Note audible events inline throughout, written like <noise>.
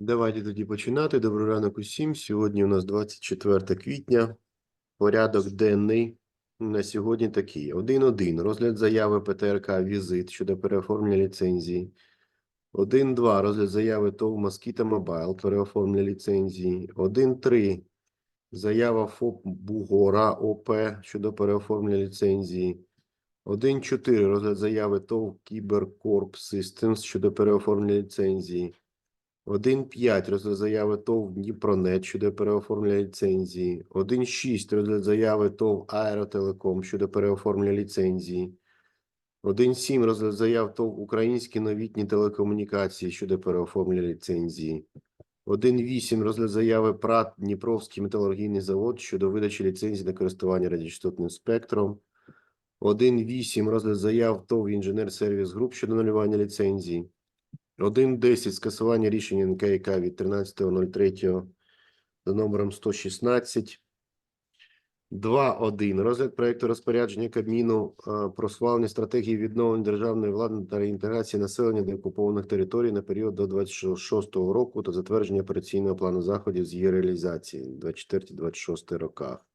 Давайте тоді починати. Добрий ранок усім. Сьогодні у нас 24 квітня. Порядок денний на сьогодні такий. 1.1. Розгляд заяви ПТРК «Візит» щодо переоформлення ліцензії. 1.2. Розгляд заяви ТОВ «Москіта Мобайл» переоформлення ліцензії. 1.3. Заява ФОП «Бугора ОП» щодо переоформлення ліцензії. 1.4. Розгляд заяви ТОВ «Кіберкорп Системс» щодо переоформлення ліцензії. 1.5 розгляд заяви ТОВ Дніпронет щодо переоформлення ліцензії. 1.6 розгляд заяви ТОВ Аеротелеком щодо переоформлення ліцензії. 1.7 розгляд заяв ТОВ Українські новітні телекомунікації щодо переоформлення ліцензії. 1.8 розгляд заяви ПРАТ Дніпровський металургійний завод щодо видачі ліцензії на користування радіочастотним спектром. 1.8 розгляд заяв ТОВ Інженер Сервіс Груп щодо анулювання ліцензії. 1.10 скасування рішення НКК від 13.03 за номером 116. 2.1. Розгляд проекту розпорядження Кабміну е, про схвалення стратегії відновлення державної влади та реінтеграції населення до окупованих територій на період до 26 року та затвердження операційного плану заходів з її реалізації 24-26 роках.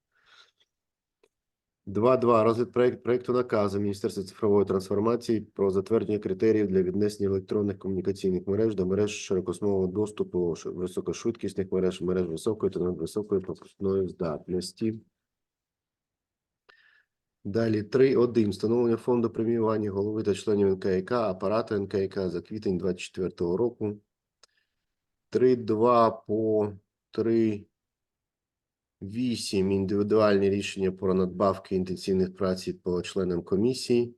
2.2. Розгляд проект, проекту наказу Міністерства цифрової трансформації про затвердження критеріїв для віднесення електронних комунікаційних мереж до мереж широкосмового доступу, високошвидкісних мереж, мереж високої та надвисокої пропускної здатності. Далі 3.1. Встановлення фонду преміювання голови та членів НКК, апарату НКК за квітень 2024 року. 3.2 по 3. 8 індивідуальні рішення про надбавки інтенсивних праці по членам комісії.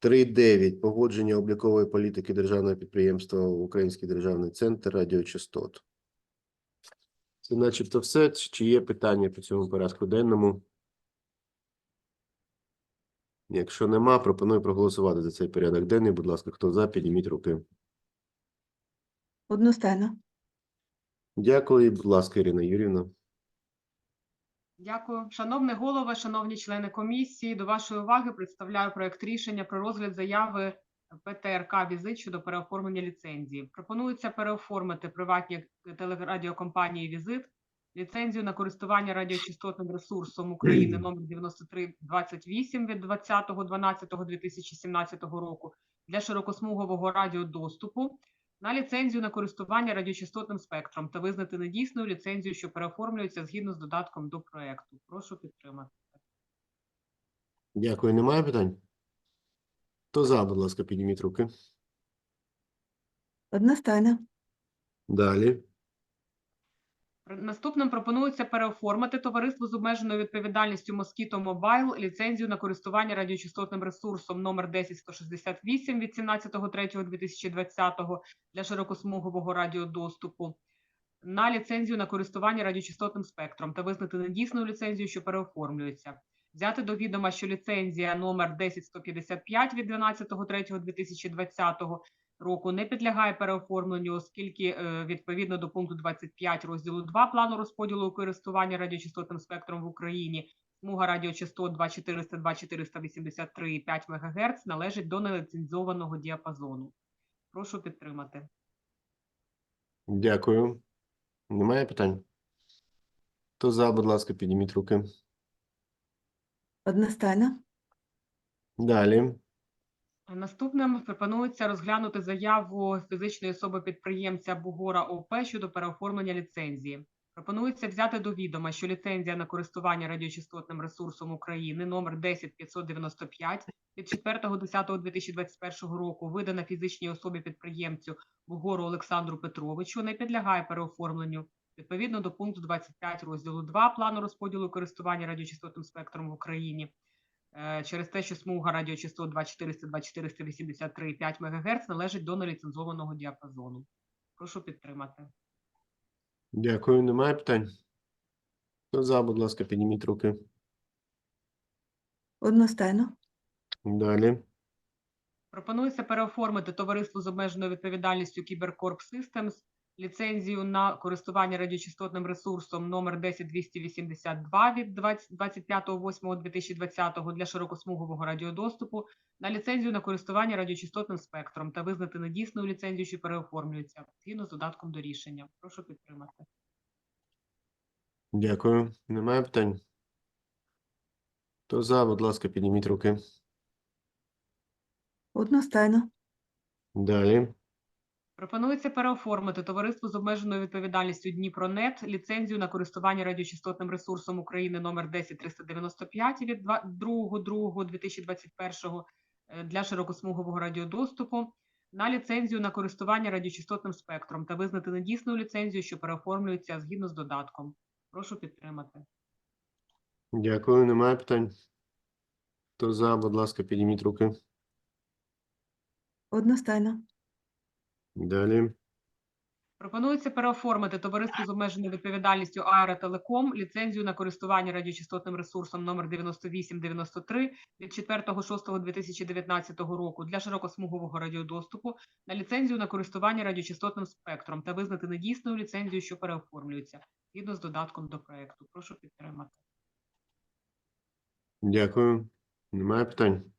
3.9 погодження облікової політики державного підприємства Український державний центр радіочастот. Це начебто все. Чи чи є питання по цьому порядку денному? Якщо нема, пропоную проголосувати за цей порядок денний. Будь ласка, хто за, підніміть руки. Одностайно. Дякую, будь ласка, Ірина Юрівна. Дякую. Шановний голово, шановні члени комісії, до вашої уваги представляю проект рішення про розгляд заяви ПТРК «Візит» щодо переоформлення ліцензії. Пропонується переоформити приватні телерадіокомпанії «Візит» ліцензію на користування радіочастотним ресурсом України номер 9328 від 20.12.2017 року для широкосмугового радіодоступу на ліцензію на користування радіочастотним спектром та визнати недійсною ліцензію, що переоформлюється згідно з додатком до проекту. Прошу підтримати. Дякую. Немає питань? Хто за, будь ласка, підніміть руки. Одностайно. Далі. Наступним пропонується переоформити товариство з обмеженою відповідальністю Mosquito Mobile ліцензію на користування радіочастотним ресурсом номер 10168 від 17.03.2020 для широкосмугового радіодоступу на ліцензію на користування радіочастотним спектром та визнати недійсною ліцензію, що переоформлюється. Взяти до відома, що ліцензія номер 10155 від 12.03.2020 року не підлягає переоформленню, оскільки е, відповідно до пункту 25 розділу 2 плану розподілу користування радіочастотним спектром в Україні смуга радіочастот 2400 2483 5 МГц належить до неліцензованого діапазону. Прошу підтримати. Дякую. Немає питань? Хто за, будь ласка, підніміть руки. Одностайно. Далі. Наступним пропонується розглянути заяву фізичної особи підприємця Бугора ОП щодо переоформлення ліцензії. Пропонується взяти до відома, що ліцензія на користування радіочастотним ресурсом України номер 10595 від 4.10.2021 року видана фізичній особі підприємцю Бугору Олександру Петровичу, не підлягає переоформленню відповідно до пункту 25 розділу 2 плану розподілу користування радіочастотним спектром в Україні через те, що смуга радіочастот 2400 2483 5 МГц належить до неліцензованого діапазону. Прошу підтримати. Дякую. Немає питань? Хто за, будь ласка, підніміть руки. Одностайно. Далі. Пропонується переоформити товариство з обмеженою відповідальністю Кіберкорп Systems ліцензію на користування радіочастотним ресурсом номер 10282 від 20 25.08.2020 для широкосмугового радіодоступу на ліцензію на користування радіочастотним спектром та визнати недійсною ліцензію, що переоформлюється згідно з додатком до рішення. Прошу підтримати. Дякую. Немає питань? Хто за, будь ласка, підніміть руки. Одностайно. Далі. Пропонується переоформити товариству з обмеженою відповідальністю Дніпронет ліцензію на користування радіочастотним ресурсом України номер 10395 від 2.2.2021 е, для широкосмугового радіодоступу на ліцензію на користування радіочастотним спектром та визнати недійсною ліцензію, що переоформлюється згідно з додатком. Прошу підтримати. Дякую. Немає питань? Хто за, будь ласка, підніміть руки. Одностайно. Далі. Пропонується переоформити товариству з обмеженою відповідальністю Аеротелеком ліцензію на користування радіочастотним ресурсом номер 9893 від 4.06.2019 року для широкосмугового радіодоступу на ліцензію на користування радіочастотним спектром та визнати недійсною ліцензію, що переоформлюється згідно з додатком до проекту. Прошу підтримати. Дякую. Немає питань?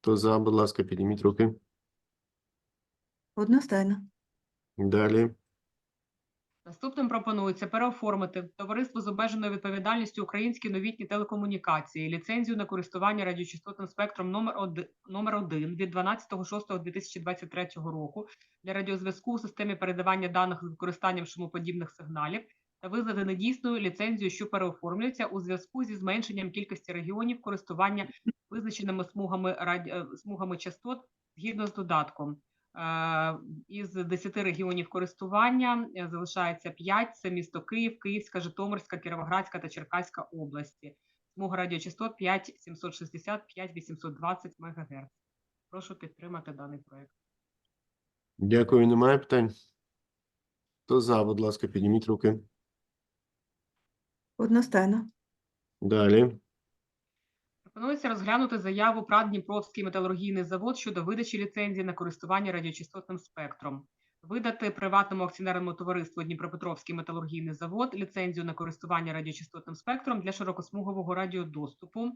Хто за, будь ласка, підніміть руки. Одностайно. Далі. Наступним пропонується переоформити товариство з обмеженою відповідальністю Українські новітні телекомунікації ліцензію на користування радіочастотним спектром номер 1, номер 1 від 12.06.2023 року для радіозв'язку у системі передавання даних з використанням шумоподібних сигналів та визнати недійсною ліцензію, що переоформлюється у зв'язку зі зменшенням кількості регіонів користування визначеними смугами раді... смугами частот згідно з додатком. Е, Із 10 регіонів користування е, залишається 5 – це місто Київ, Київська, Житомирська, Кіровоградська та Черкаська області. Смуга радіочастот 5760 5820 МГц. Прошу підтримати даний проект. Дякую. Немає питань? Хто за, будь ласка, підніміть руки. Одностайно. Далі. Пропонується розглянути заяву ПРАД Дніпровський металургійний завод щодо видачі ліцензії на користування радіочастотним спектром. Видати приватному акціонерному товариству Дніпропетровський металургійний завод ліцензію на користування радіочастотним спектром для широкосмугового радіодоступу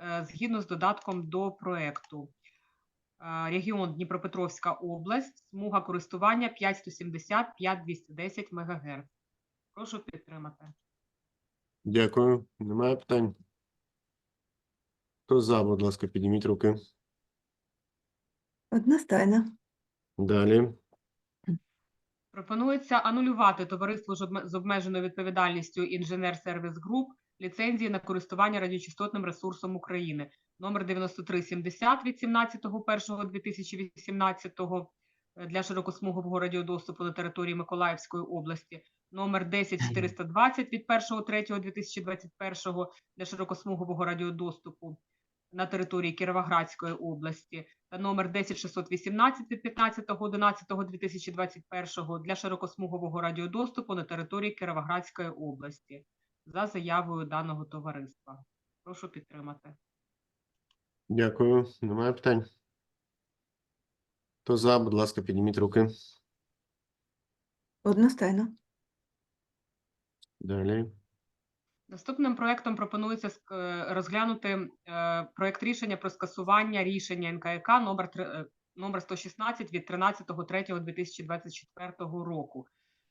е, згідно з додатком до проекту. Е, Регіон Дніпропетровська область, смуга користування 5170-5210 МГц. Прошу підтримати. Дякую. Немає питань? Хто за, будь ласка, підніміть руки. Одностайно. Далі. Пропонується анулювати товариству з з обмеженою відповідальністю Інженер Сервіс Груп ліцензії на користування радіочастотним ресурсом України номер 9370 від 17.01.2018 е, для широкосмугового радіодоступу на території Миколаївської області, номер 10420 від 1.03.2021 для широкосмугового радіодоступу на території Кіровоградської області та номер 10618 від 15.11.2021 для широкосмугового радіодоступу на території Кіровоградської області за заявою даного товариства. Прошу підтримати. Дякую. Немає питань? Хто за, будь ласка, підніміть руки. Одностайно. Далі. Наступним проектом пропонується е, розглянути е, проект рішення про скасування рішення НКК номер е, номер 116 від 13.03.2024 року.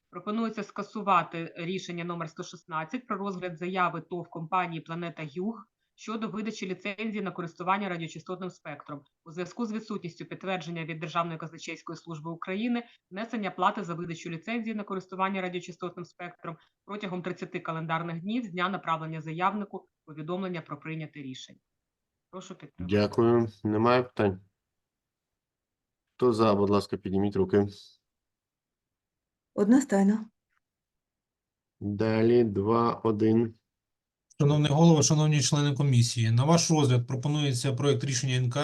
Пропонується скасувати рішення номер 116 про розгляд заяви ТОВ компанії Планета Юг щодо видачі ліцензії на користування радіочастотним спектром у зв'язку з відсутністю підтвердження від Державної казначейської служби України внесення плати за видачу ліцензії на користування радіочастотним спектром протягом 30 календарних днів з дня направлення заявнику повідомлення про прийняте рішення. Прошу підтримати. Дякую. Немає питань? Хто за, будь ласка, підніміть руки. Одностайно. Далі. Два, один. Шановний голово, шановні члени комісії, на ваш розгляд пропонується проект рішення НК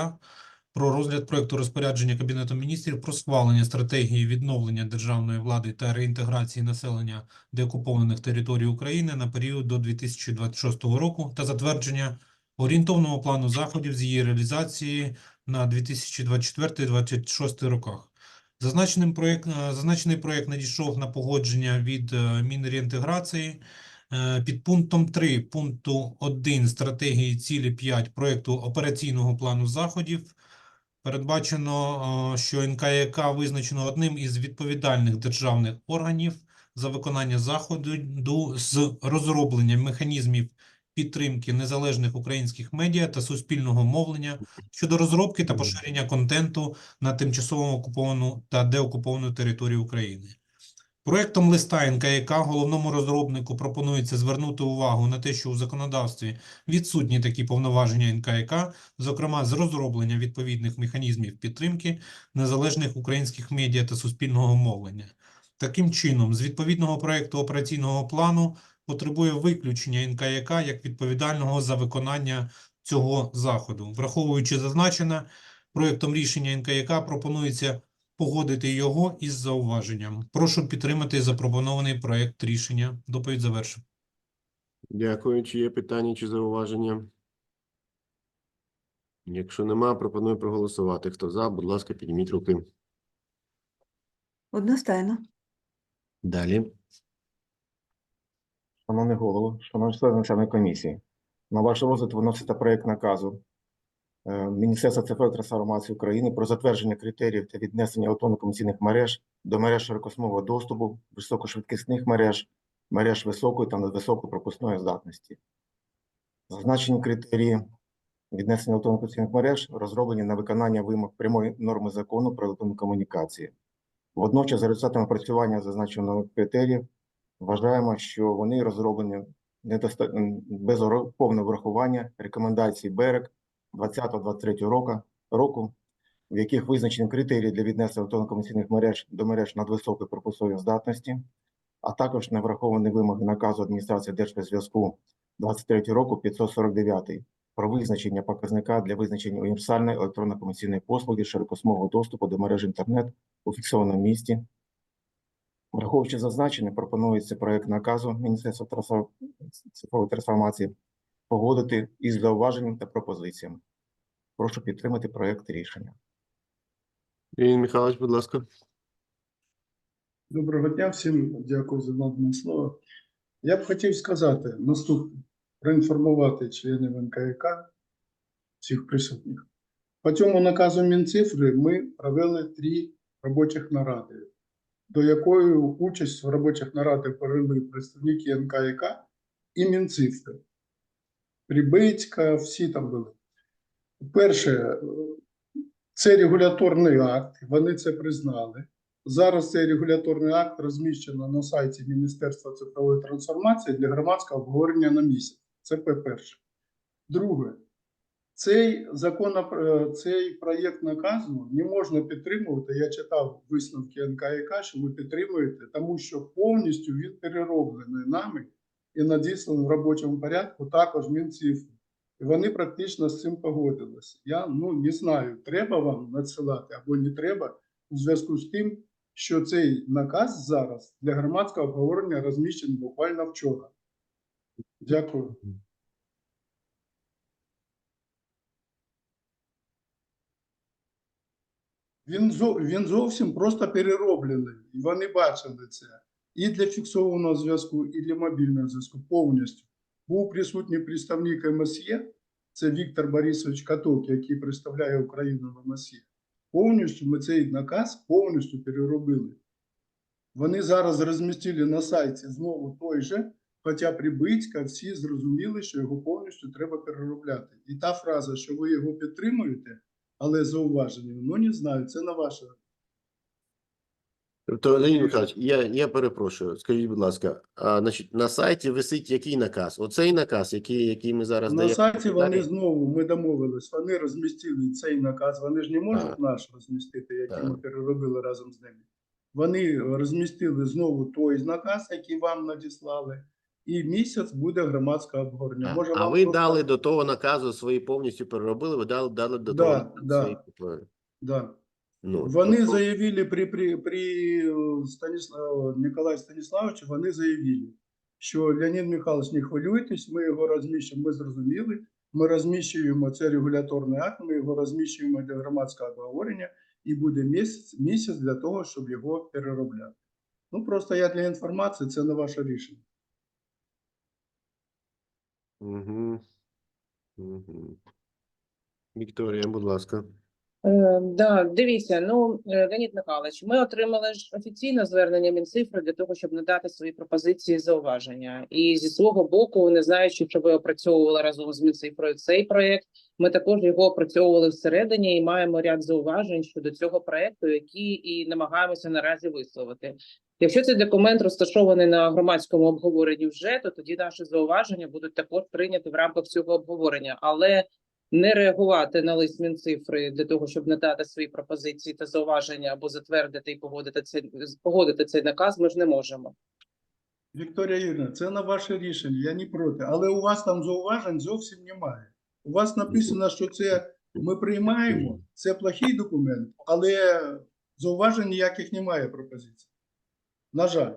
про розгляд проекту розпорядження Кабінету міністрів про схвалення стратегії відновлення державної влади та реінтеграції населення деокупованих територій України на період до 2026 року та затвердження орієнтовного плану заходів з її реалізації на 2024-2026 роках. Зазначеним проєкт, е, зазначений проєкт надійшов на погодження від е, Мінреінтеграції. Е, Під пунктом 3 пункту 1 стратегії цілі 5 проєкту операційного плану заходів передбачено, е, що НКЯК визначено одним із відповідальних державних органів за виконання заходу з розроблення механізмів підтримки незалежних українських медіа та суспільного мовлення щодо розробки та поширення контенту на тимчасово окуповану та деокуповану територію України. Проектом листа НКЯК головному розробнику пропонується звернути увагу на те, що у законодавстві відсутні такі повноваження НКЯК, зокрема з розроблення відповідних механізмів підтримки незалежних українських медіа та суспільного мовлення. Таким чином, з відповідного проекту операційного плану потребує виключення НКЯК як відповідального за виконання цього заходу. Враховуючи зазначене, проектом рішення НКЯК пропонується погодити його із зауваженням. Прошу підтримати запропонований проект рішення. Доповідь завершив. Дякую. Чи є питання чи зауваження? Якщо нема, пропоную проголосувати. Хто за, будь ласка, підніміть руки. Одностайно. Далі. Шановний голово, шановні члени Національної комісії, на ваш розгляд виноситься проект наказу Міністерства цифрової трансформації України про затвердження критеріїв та віднесення електронно-комунікаційних мереж до мереж широкосмового доступу, високошвидкісних мереж, мереж високої та надвисокої пропускної здатності. Зазначені критерії віднесення електронно-комунікаційних мереж розроблені на виконання вимог прямої норми закону про електронні комунікації. Водночас, за результатами опрацювання зазначеного критеріїв, Вважаємо, що вони розроблені без повного врахування рекомендацій БЕРЕК 20-23 року, року, в яких визначені критерії для віднесення електронно-комунікаційних мереж до мереж надвисокої пропускної здатності, а також не враховані вимоги наказу адміністрації Держспецзв'язку 23 року 549 про визначення показника для визначення універсальної електронно-комунікаційної послуги широкосмового доступу до мережі інтернет у фіксованому місті Враховуючи зазначене, пропонується проект наказу Міністерства цифрової трансформації погодити із зауваженням та пропозиціями. Прошу підтримати проект рішення. Ірина Михайлович, будь ласка. Доброго дня всім, дякую за надане слово. Я б хотів сказати наступне: проінформувати членів НКК, всіх присутніх. По цьому наказу Мінцифри ми провели три робочих наради, до якої участь в робочих нарадах провели представники НКК і Мінцифри. Прибицька, всі там були. Перше, це регуляторний акт, вони це признали. Зараз цей регуляторний акт розміщено на сайті Міністерства цифрової трансформації для громадського обговорення на місяць. Це по-перше. Друге, цей закон, цей проєкт наказу не можна підтримувати. Я читав висновки НКК, що ви підтримуєте, тому що повністю він перероблений нами і надісланий в робочому порядку також Мінцифри. І вони практично з цим погодилися. Я ну не знаю, треба вам надсилати або не треба у зв'язку з тим, що цей наказ зараз для громадського обговорення розміщений буквально вчора. Дякую. Він, він зовсім просто перероблений, і вони бачили це. І для фіксованого зв'язку, і для мобільного зв'язку повністю. Був присутній представник МСЄ, це Віктор Борисович Каток, який представляє Україну в МСЄ. Повністю ми цей наказ повністю переробили. Вони зараз розмістили на сайті знову той же, хоча Прибицька всі зрозуміли, що його повністю треба переробляти. І та фраза, що ви його підтримуєте, але зауваження, ну не знаю, це на ваше. Тобто, Леонід Михайлович, я, я перепрошую, скажіть, будь ласка, а, значить, на сайті висить який наказ? Оцей наказ, який, який ми зараз На даємо? сайті вони Далі? знову ми домовились, вони розмістили цей наказ. Вони ж не можуть Так. наш розмістити, який ми переробили разом з ними. Вони розмістили знову той наказ, який вам надіслали, і місяць буде громадське обговорення. А, Може, а вам ви просто- дали до того наказу свої повністю переробили, ви дали, дали до Да, того да. свої, Да. Ну, Вони тобто- заявили при, при, при е, Станіслав, Николаї Станіславовичу, вони заявили, що Леонід Михайлович, не хвилюйтесь, ми його розміщимо, ми зрозуміли, ми розміщуємо це регуляторний акт, ми його розміщуємо для громадського обговорення, і буде місяць, місяць для того, щоб його переробляти. Ну, просто я для інформації, це не ваше рішення. Угу. Угу. Вікторія, будь ласка. Е, Да, дивіться, ну е, Леонід Михайлович, ми отримали ж офіційне звернення Мінцифри для того, щоб надати свої пропозиції зауваження. І зі свого боку, не знаючи, що ви опрацьовували разом з Мінцифрою цей проект, ми також його опрацьовували всередині і маємо ряд зауважень щодо цього проекту, які і намагаємося наразі висловити. Якщо цей документ розташований на громадському обговоренні вже, то тоді наші зауваження будуть також прийняті в рамках цього обговорення, але не реагувати на лист Мінцифри для того, щоб надати свої пропозиції та зауваження або затвердити і погодити цей погодити цей наказ, ми ж не можемо. Вікторія Юрійовна, це на ваше рішення, я не проти. Але у вас там зауважень зовсім немає. У вас написано, що це ми приймаємо, це плохий документ, але зауважень ніяких немає пропозицій. На жаль.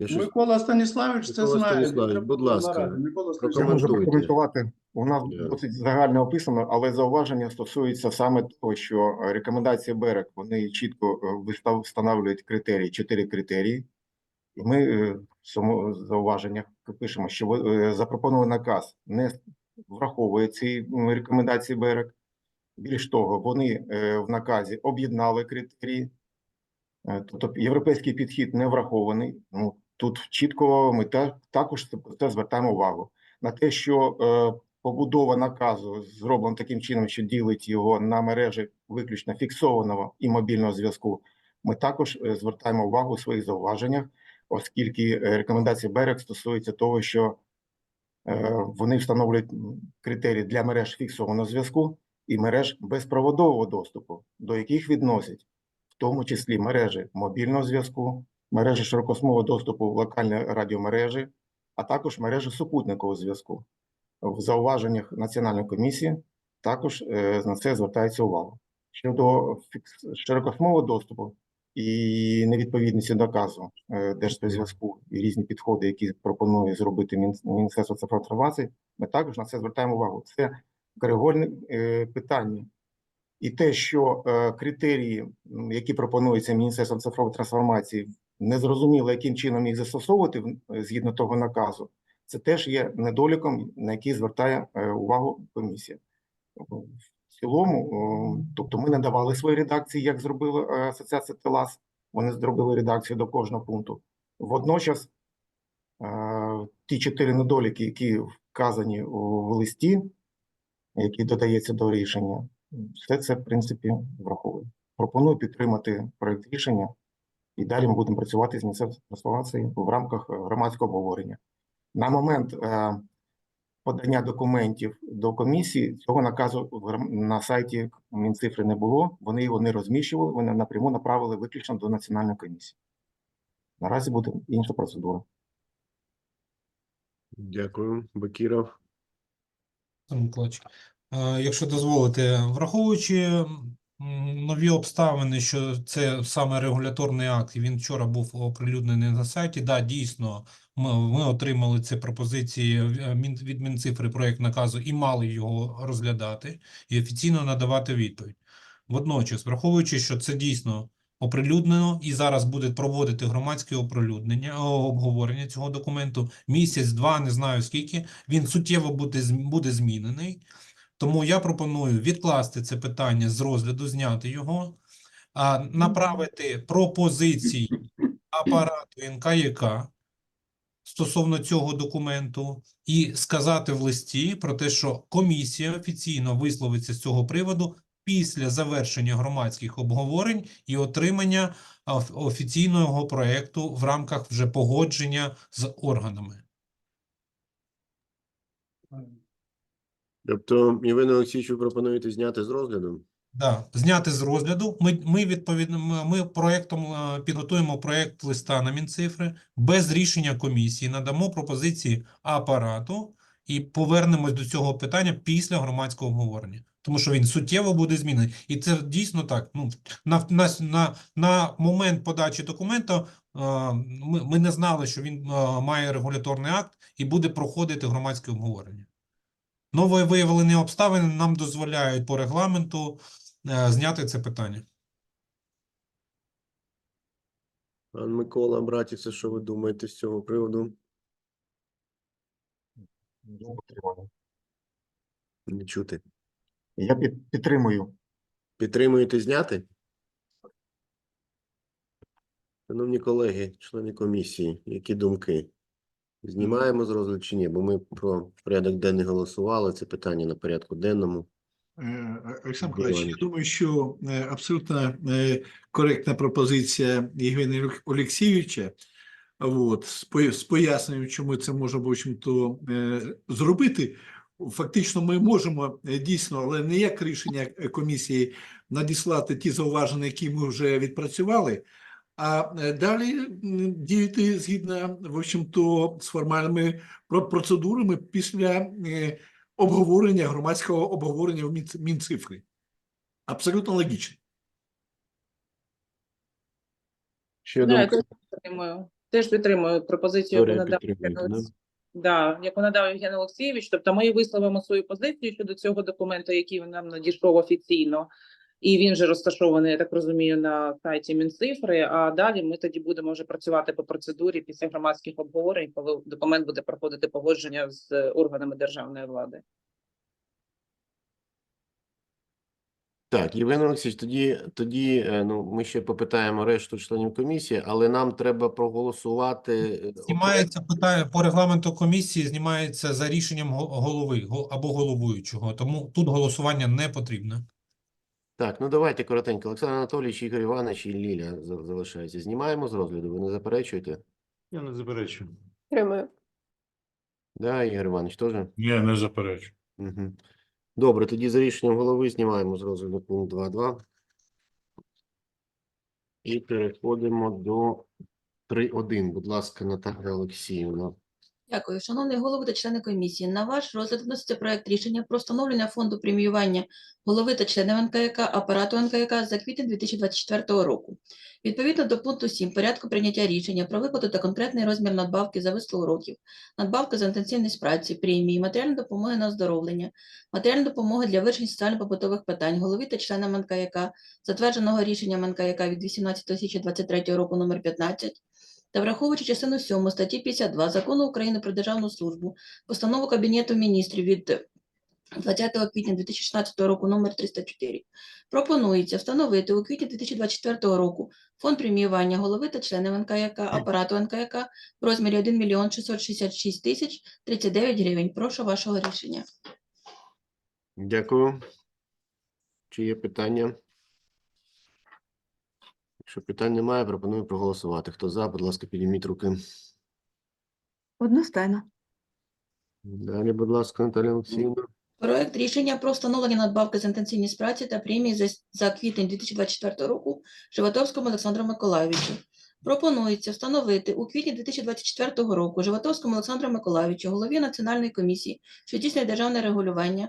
Я щось... Микола Станіславович це Микола знає. Станіславович, будь ласка, наради. Микола Я Станіславович. можу Прокоментуйте. прокоментувати. У нас Я- досить загально описано, але зауваження стосується саме того, що е, рекомендації БЕРЕК, вони чітко е, вистав- встановлюють критерії, чотири критерії. І ми е, в цьому зауваженнях пишемо, що ви- е, запропонований наказ не враховує ці м, рекомендації БЕРЕК. Більш того, вони е, в наказі об'єднали критерії. Е, Тобто європейський підхід не врахований. Ну, тут чітко ми також звертаємо увагу на те, що е, побудова наказу зроблена таким чином, що ділить його на мережі виключно фіксованого і мобільного зв'язку. Ми також е, звертаємо увагу у своїх зауваженнях, оскільки е, рекомендації БЕРЕК стосуються того, що вони встановлюють критерії для мереж фіксованого зв'язку і мереж безпроводового доступу, до яких відносять в тому числі мережі мобільного зв'язку, мережі широкосмового доступу в локальні радіомережі, а також мережі супутникового зв'язку. В зауваженнях Національної комісії також е, на це звертається увага. Щодо широкосмового доступу і невідповідності доказу е, Держспецзв'язку і різні підходи, які пропонує зробити Міністерство цифрової трансформації, ми також на це звертаємо увагу. Це коригольне е, питання. І те, що критерії, які пропонуються Міністерством цифрової трансформації, незрозуміло, яким чином їх застосовувати е, згідно того наказу, це теж є недоліком, на який звертає е, увагу комісія. В цілому, тобто ми надавали свої редакції, як зробила е, асоціація ТЕЛАС, вони зробили редакцію до кожного пункту. Водночас ті чотири недоліки, які вказані в листі, який додається до рішення, все це, в принципі, враховує. Пропоную підтримати проект рішення і далі ми будемо працювати з Міністерством трансформації в рамках е, громадського обговорення. На момент е, подання документів до комісії цього наказу в на сайті Мінцифри не було. Вони його не розміщували, вони напряму направили виключно до національної комісії. Наразі буде інша процедура. Дякую, Бакіров. Е, Якщо дозволите, враховуючи нові обставини, що це саме регуляторний акт, він вчора був оприлюднений на сайті, да, дійсно, ми, отримали ці пропозиції Мін- від Мінцифри проект наказу і мали його розглядати і офіційно надавати відповідь. Водночас, враховуючи, що це дійсно оприлюднено і зараз буде проводити громадське оприлюднення, обговорення цього документу, місяць, два, не знаю скільки, він суттєво буде, буде змінений. Тому я пропоную відкласти це питання з розгляду, зняти його, а направити пропозиції апарату НКЯК стосовно цього документу і сказати в листі про те, що комісія офіційно висловиться з цього приводу після завершення громадських обговорень і отримання офіційного проекту в рамках вже погодження з органами. Тобто, Євгене Олексійовичу пропонуєте зняти з розгляду? Да, зняти з розгляду. Ми, ми відповідно, ми- проектом е, підготуємо проект листа на Мінцифри без рішення комісії, надамо пропозиції апарату і повернемось до цього питання після громадського обговорення. Тому що він суттєво буде змінений. І це дійсно так. Ну, на, на, на момент подачі документу е, ми, ми не знали, що він е, має регуляторний акт і буде проходити громадське обговорення. Нові виявлені обставини нам дозволяють по регламенту е, зняти це питання. Пан Микола, братівце, що ви думаєте з цього приводу? Я підтримую. Не чути. Я під, підтримую. Підтримуєте зняти? Шановні колеги, члени комісії, які думки? Знімаємо з розгляду чи ні? Бо ми про порядок денний голосували, це питання на порядку денному. Е, Олександр Миколаївич, я думаю, що е, абсолютно е, коректна пропозиція Євгена Олексійовича. От, з по- з поясненням, чому це можна, е, зробити. Фактично, ми можемо дійсно, але не як рішення комісії надіслати ті зауваження, які ми вже відпрацювали, а е, далі діяти згідно, в общем-то, з формальними процедурами після е, обговорення, громадського обговорення в Мінцифри. Абсолютно логічно. Ще Да, я теж підтримую. Теж підтримую пропозицію, яку надав Да, яку надав Євген Олексійович. Тобто ми висловимо свою позицію щодо цього документу, який нам надійшов офіційно. І він вже розташований, я так розумію, на сайті Мінцифри. А далі ми тоді будемо вже працювати по процедурі після громадських обговорень, коли документ буде проходити погодження з органами державної влади. Так, Євген Олексійович, тоді, тоді е, ну, ми ще попитаємо решту членів комісії, але нам треба проголосувати. е, Знімається питання по регламенту комісії, знімається за рішенням го- голови го- або головуючого, тому тут голосування не потрібне. Так, ну давайте коротенько. Олександр Анатолійович, Ігор Іванович і Ліля за- залишаються. Знімаємо з розгляду, ви не заперечуєте? Я не заперечую. Підтримую. Да, Ігор Іванович, теж? Я не заперечую. Угу. Добре, тоді за рішенням голови знімаємо з розгляду пункт 2.2. І переходимо до 3.1. Будь ласка, Наталя Олексіївна. Дякую. Шановний голово та члени комісії, на ваш розгляд вноситься проект рішення про встановлення фонду преміювання голови та членів НКЯК, апарату НКЯК за квітень 2024 року. Відповідно до пункту 7 порядку прийняття рішення про виплату та конкретний розмір надбавки за вислугу років, надбавки за інтенсивність праці, премії, матеріальної допомоги на оздоровлення, матеріальної допомоги для вирішення соціально-побутових питань голові та членам НКЯК, затвердженого рішенням НКЯК від 18 січня 2023 року номер 15, та враховуючи частину 7 статті 52 Закону України про державну службу, постанову Кабінету міністрів від 20 квітня 2016 року номер 304, пропонується встановити у квітні 2024 року фонд преміювання голови та членів НКЯК, апарату НКЯК в розмірі 1 мільйон 666 тисяч 39 гривень. Прошу вашого рішення. Дякую. Чи є питання? Якщо питань немає, пропоную проголосувати. Хто за, будь ласка, підніміть руки. Одностайно. Далі, будь ласка, Наталя Олексіївна. Проект рішення про встановлення надбавки за інтенсивність праці та премії за, за квітень 2024 року Животовському Олександру Миколайовичу. Пропонується встановити у квітні 2024 року Животовському Олександру Миколайовичу, голові Національної комісії, що здійснює державне регулювання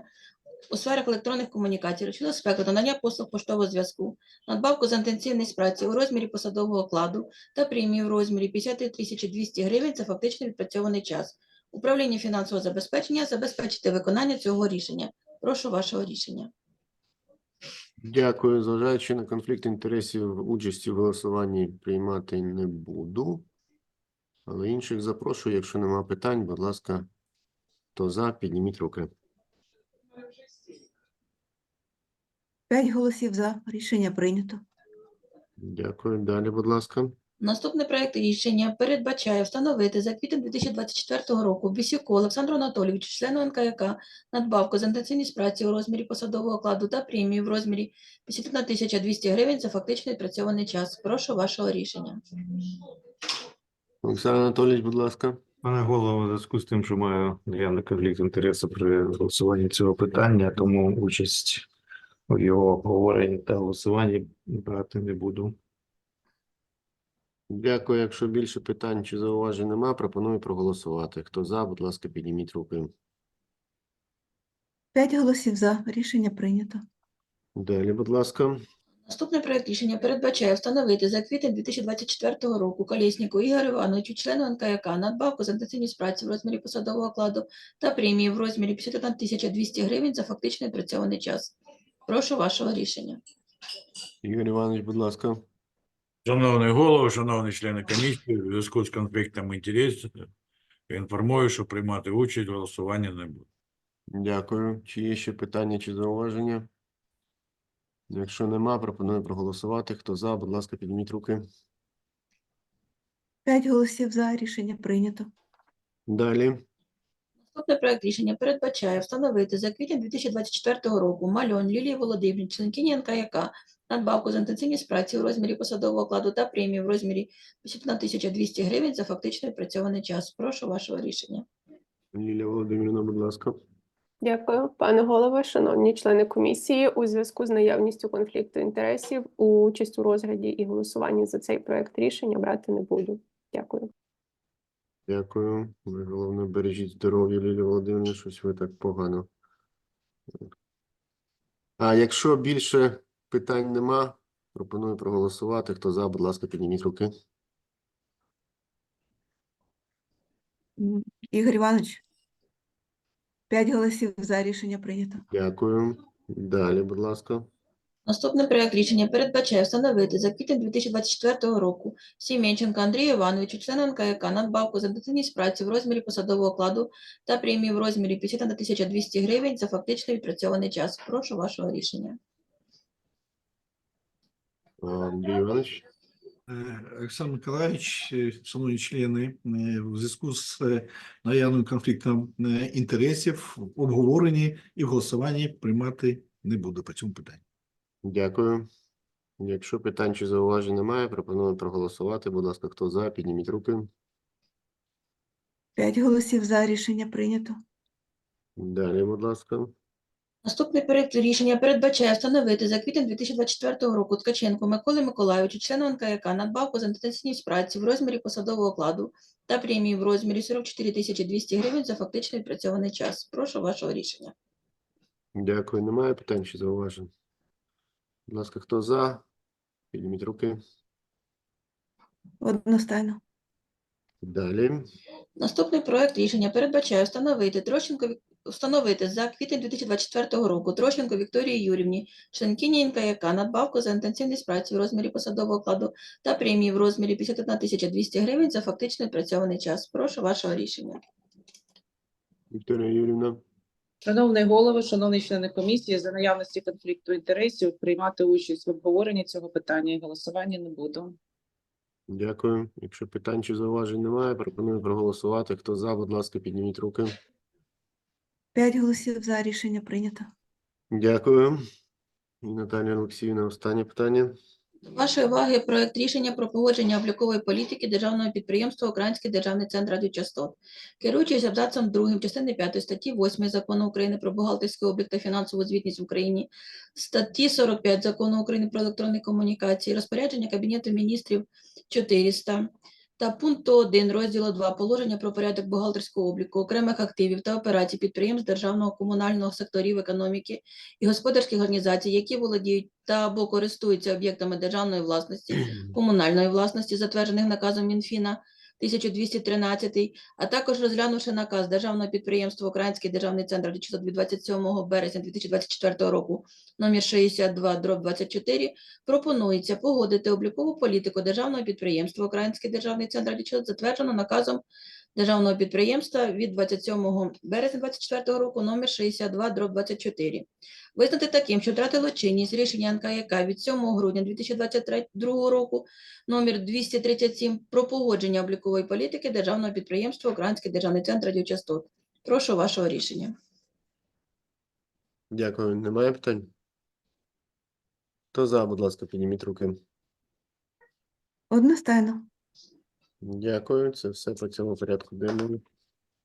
у сферах електронних комунікацій щодо спектру надання послуг поштового зв'язку, надбавку за інтенсивність праці у розмірі посадового окладу та премію в розмірі 53 200 гривень за фактично відпрацьований час. Управління фінансового забезпечення забезпечити виконання цього рішення. Прошу вашого рішення. Дякую. Зважаючи на конфлікт інтересів, участі в голосуванні приймати не буду. Але інших запрошую, якщо нема питань, будь ласка, хто за, підніміть руки. П'ять голосів за. Рішення прийнято. Дякую. Далі, будь ласка. Наступний проект рішення передбачає встановити за квітень 2024 року Бісюку Олександру Анатолійовичу, члену НКЯК, надбавку за інтенсивність праці у розмірі посадового окладу та премію в розмірі 51 200 гривень за фактично відпрацьований час. Прошу вашого рішення. Олександр Анатолійович, будь ласка. Пане голово, у зв'язку з тим, що маю явний конфлікт інтересу при голосуванні цього питання, тому участь його обговоренні та голосуванні брати не буду. Дякую. Якщо більше питань чи зауважень нема, пропоную проголосувати. Хто за, будь ласка, підніміть руки. П'ять голосів за. Рішення прийнято. Далі, будь ласка. Наступний проект рішення передбачає встановити за квітень 2024 року Колєсніку Ігорю Івановичу, члену НКЯК, надбавку за інтенсивність праці в розмірі посадового окладу та премії в розмірі 51 тисяча 200 гривень за фактично відпрацьований час. Прошу вашого рішення. Ігор Іванович, будь ласка. Шановний голово, шановні члени комісії, у зв'язку з конфліктом інтересів інформую, що приймати участь в голосуванні не буду. Дякую. Чи є ще питання чи зауваження? Якщо нема, пропоную проголосувати. Хто за, будь ласка, підніміть руки. П'ять голосів за. Рішення прийнято. Далі. Наступний проект рішення передбачає встановити за квітень 2024 року Мальон Лілії Володимирівні, членкині НКЯК, надбавку за інтенсивність праці у розмірі посадового окладу та премію в розмірі 51 200 гривень за фактично відпрацьований час. Прошу вашого рішення. Лілія Володимирівна, будь ласка. Дякую, пане голово, шановні члени комісії. У зв'язку з наявністю конфлікту інтересів участь у розгляді і голосуванні за цей проект рішення брати не буду. Дякую. Дякую. Ви головне бережіть здоров'я, Лілія Володимирівна, щось ви так погано. А якщо більше питань нема, пропоную проголосувати. Хто за, будь ласка, підніміть руки. Ігор Іванович. П'ять голосів за. Рішення прийнято. Дякую. Далі, будь ласка. Наступний проект рішення передбачає встановити за квітень 2024 року Сім'янченка Андрію Івановичу, члену НКЯК, надбавку за інтенсивність праці в розмірі посадового окладу та премію в розмірі 51 200 гривень за фактично відпрацьований час. Прошу вашого рішення. Андрій Іванович. Е, Олександр Миколаївич, е, шановні члени, е, в зв'язку з е, наявним конфліктом е, інтересів в обговоренні і в голосуванні приймати не буду по цьому питанню. Дякую. Якщо питань чи зауважень немає, пропоную проголосувати. Будь ласка, хто за, підніміть руки. П'ять голосів за. Рішення прийнято. Далі, будь ласка. Наступний проект рішення передбачає встановити за квітень 2024 року Ткаченку Миколи Миколайовичу, члену НКЯК, надбавку за інтенсивність праці в розмірі посадового окладу та премії в розмірі 44 тисячі 200 гривень за фактично відпрацьований час. Прошу вашого рішення. Дякую. Немає питань чи зауважень? Будь ласка, хто за, підніміть руки. Одностайно. Далі. Наступний проект рішення передбачає встановити Трощенко встановити за квітень 2024 року Трощенко Вікторії Юрівні, членкині НКЯК, надбавку за інтенсивність праці в розмірі посадового окладу та премії в розмірі 51 тисяча 200 гривень за фактично відпрацьований час. Прошу вашого рішення. Вікторія Юрівна. Шановний голово, шановні члени комісії, за наявності конфлікту інтересів приймати участь в обговоренні цього питання і голосуванні не буду. Дякую. Якщо питань чи зауважень немає, пропоную проголосувати. Хто за, будь ласка, підніміть руки. П'ять голосів за. Рішення прийнято. Дякую. І Наталія Олексіївна, останнє питання. Вашої уваги проект рішення про погодження облікової політики державного підприємства Український державний центр радіочастот. Керуючись абзацом 2 частини 5 статті 8 Закону України про бухгалтерський облік та фінансову звітність в Україні, статті 45 Закону України про електронні комунікації, розпорядження Кабінету міністрів 400 та пункту 1 розділу 2 положення про порядок бухгалтерського обліку окремих активів та операцій підприємств державного комунального секторів економіки і господарських організацій, які володіють та або користуються об'єктами державної власності, <clears throat> комунальної власності, затверджених наказом Мінфіна 1213, а також розглянувши наказ Державного підприємства Український державний центр радіочастот від 27 березня 2024 року номер 62 дроб 24, пропонується погодити облікову політику Державного підприємства Український державний центр радіочастот, затверджено наказом Державного підприємства від 27 березня 2024 року номер 62 дроб 24. Визнати таким, що втратило чинність рішення НКЯК від 7 грудня 2022 року номер 237 про погодження облікової політики Державного підприємства Український державний центр радіочастот. Прошу вашого рішення. Дякую. Немає питань? Хто за, будь ласка, підніміть руки. Одностайно. Дякую. Це все по цьому порядку денному.